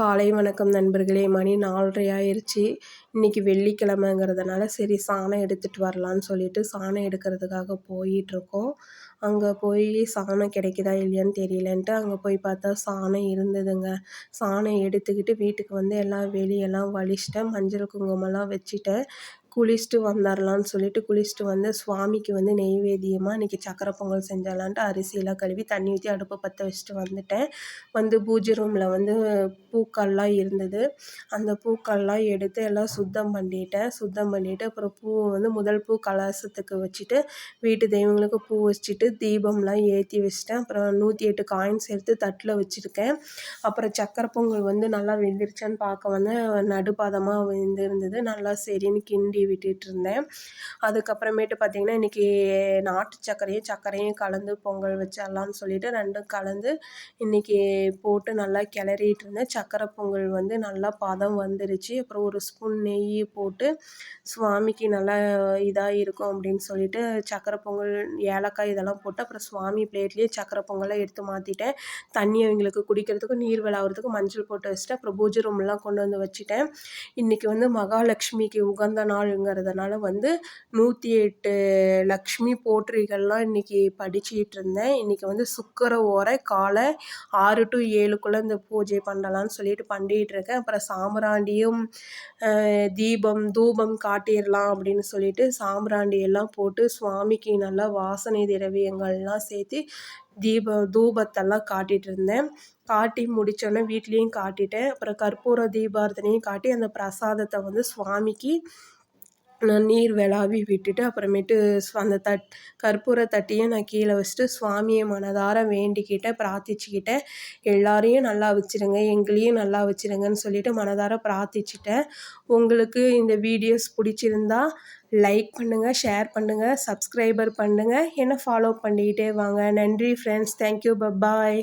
காலை வணக்கம் நண்பர்களே. மணி நாலரை ஆயிடுச்சு இன்றைக்கி வெள்ளிக்கிழமைங்கிறதுனால சரி சாணம் எடுத்துகிட்டு வரலான்னு சொல்லிட்டு சாணம் எடுக்கிறதுக்காக போயிட்டுருக்கோம். அங்கே போய் சாணம் கிடைக்குதா இல்லையான்னு தெரியலன்ட்டு அங்கே போய் பார்த்தா சாணம் இருந்ததுங்க. சாணம் எடுத்துக்கிட்டு வீட்டுக்கு வந்து எல்லாம் வெளியெல்லாம் வலிச்சிட்டேன். மஞ்சள் குங்குமம்லாம் வச்சுட்டேன். குளிச்சுட்டு வந்துடலான்னு சொல்லிட்டு குளிச்சுட்டு வந்து சுவாமிக்கு வந்து நெய்வேத்தியமாக இன்றைக்கி சக்கரை பொங்கல் செஞ்சிடலான்ட்டு அரிசியெல்லாம் கழுவி தண்ணி ஊற்றி அடுப்பை பற்ற வச்சுட்டு வந்துட்டேன். வந்து பூஜை ரூமில் வந்து பூக்கள்லாம் இருந்தது. அந்த பூக்கள்லாம் எடுத்து எல்லாம் சுத்தம் பண்ணிட்டேன். சுத்தம் பண்ணிவிட்டு அப்புறம் பூ வந்து முதல் பூ கலசத்துக்கு வச்சுட்டு வீட்டு தெய்வங்களுக்கு பூ வச்சுட்டு தீபம்லாம் ஏற்றி வச்சிட்டேன். அப்புறம் நூற்றி எட்டு காயின்ஸ் எடுத்து தட்டில் வச்சுருக்கேன். அப்புறம் சக்கரை பொங்கல் வந்து நல்லா வெந்துருச்சான்னு பார்க்க வந்து நடுப்பாதமாக வெந்திருந்தது. நல்லா சரின்னு கிண்டி விட்டுட்டு இருந்தேன். அதுக்கப்புறமேட்டு பார்த்திங்கன்னா இன்றைக்கி நாட்டு சர்க்கரையும் சர்க்கரையும் கலந்து பொங்கல் வச்சிடலான்னு சொல்லிட்டு ரெண்டும் கலந்து இன்றைக்கி போட்டு நல்லா கிளறிட்டு இருந்தேன். சக்கரை பொங்கல் வந்து நல்லா பதம் வந்துருச்சு. அப்புறம் ஒரு ஸ்பூன் நெய் போட்டு சுவாமிக்கு நல்லா இதாக இருக்கும் அப்படின்னு சொல்லிட்டு சக்கரை பொங்கல் ஏலக்காய் இதெல்லாம் போட்டு அப்புறம் சுவாமி பிளேட்லேயே சக்கரை பொங்கலாம் எடுத்து மாற்றிட்டேன் தண்ணி அவங்களுக்கு குடிக்கிறதுக்கும் நீர் விளாவுறதுக்கும் மஞ்சள் போட்டு வச்சுட்டு அப்புறம் பூஜை ரூம்லாம் கொண்டு வந்து வச்சுட்டேன். இன்றைக்கி வந்து மகாலட்சுமிக்கு உகந்த நாள் நாளுங்கிறதுனால வந்து நூற்றி எட்டு லக்ஷ்மி போற்றிகள்லாம் இன்றைக்கி படிச்சுட்டு இருந்தேன் இன்றைக்கி வந்து சுக்கர ஓரை காலை ஆறு டு ஏழுக்குள்ளே இந்த பூஜை பண்ணலான்னு சொல்லிட்டு பண்ணிகிட்டு இருக்கேன் அப்புறம் சாம்பிராண்டியும் தீபம் தூபம் காட்டிடலாம் அப்படின்னு சொல்லிட்டு சாம்பிராண்டி எல்லாம் போட்டு சுவாமிக்கு நல்லா வாசனை திரவியங்கள்லாம் சேர்த்து தீப தூபத்தெல்லாம் காட்டிகிட்டு இருந்தேன் காட்டி முடித்தோடனே வீட்லேயும் காட்டிட்டேன். அப்புறம் கற்பூர தீபார்த்தனையும் காட்டி அந்த பிரசாதத்தை வந்து சுவாமிக்கு நீர் விளாவி விட்டுட்டு அப்புறமேட்டு அந்த தட் கற்பூர தட்டியை நான் கீழே வச்சுட்டு சுவாமியை மனதார வேண்டிக்கிட்டேன் பிரார்த்திச்சுக்கிட்டேன். எல்லாரையும் நல்லா வச்சுருங்க எங்களையும் நல்லா வச்சுருங்கன்னு சொல்லிட்டு மனதார பிரார்த்திச்சிட்டேன். உங்களுக்கு இந்த வீடியோஸ் பிடிச்சிருந்தா லைக் பண்ணுங்கள் ஷேர் பண்ணுங்கள் சப்ஸ்கிரைபர் பண்ணுங்கள் என்னை ஃபாலோ பண்ணிக்கிட்டே வாங்க. நன்றி ஃப்ரெண்ட்ஸ் தேங்க்யூ பப்பாய்